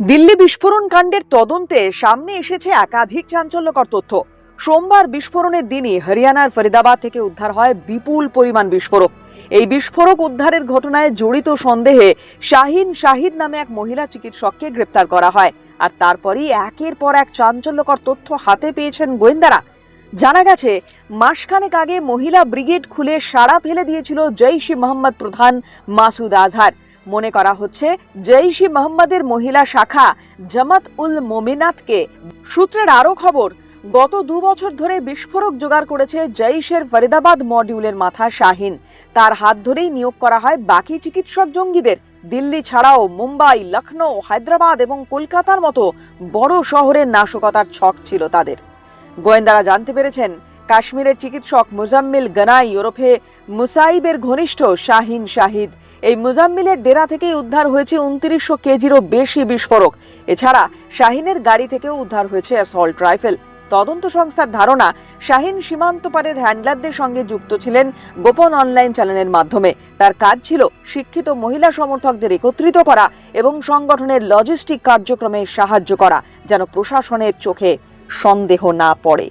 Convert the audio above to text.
দিল্লি বিস্ফোরণ কাণ্ডের তদন্তে সামনে এসেছে একাধিক চাঞ্চল্যকর তথ্য। সোমবার বিস্ফোরণের দিনই হরিয়ানার ফরিদাবাদ থেকে উদ্ধার হয় বিপুল পরিমাণ বিস্ফোরক। এই বিস্ফোরক উদ্ধারের ঘটনায় জড়িত সন্দেহে শাহিন শাহিদ নামে এক মহিলা চিকিৎসককে গ্রেপ্তার করা হয় আর তারপরই একের পর এক চাঞ্চল্যকর তথ্য হাতে পেয়েছেন গোয়েন্দারা। জানা গেছে, মাসখানেক আগে মহিলা ব্রিগেড খুলে সাড়া ফেলে দিয়েছিল জৈশ মোহাম্মদ প্রধান মাসুদ আজহার। মনে করা হচ্ছে জৈশ মোহাম্মদের মহিলা শাখা জামাত উল মোমিনাতকে। সূত্রের আরও খবর, গত দু বছর ধরে বিস্ফোরক জোগাড় করেছে জৈশের ফরিদাবাদ মডিউলের মাথা শাহিন। তার হাত ধরেই নিয়োগ করা হয় বাকি চিকিৎসক জঙ্গিদের। দিল্লি ছাড়াও মুম্বাই লখনৌ হায়দ্রাবাদ এবং কলকাতার মতো বড় শহরের নাশকতার ছক ছিল তাদের। গোয়েন্দারা জানতে পেরেছেন কাশ্মীরের চিকিৎসক মুজাম্মিল গানাই ওরফে মুসাইবের ঘনিষ্ঠ শাহিন শাহিদ। এই মুজাম্মিলের ডেরা থেকেই উদ্ধার হয়েছে উনত্রিশশো কেজিরও বেশি বিস্ফোরক। এছাড়া শাহিনের গাড়ি থেকেও উদ্ধার হয়েছে অ্যাসল্ট রাইফেল তদন্ত সংস্থার ধারণা, শাহিন সীমান্ত পারের হ্যান্ডলারদের সঙ্গে যুক্ত ছিলেন গোপন অনলাইন চ্যানেলের মাধ্যমে। তার কাজ ছিল শিক্ষিত মহিলা সমর্থকদের একত্রিত করা এবং সংগঠনের লজিস্টিক কার্যক্রমে সাহায্য করা, যেন প্রশাসনের চোখে সন্দেহ না পড়ে।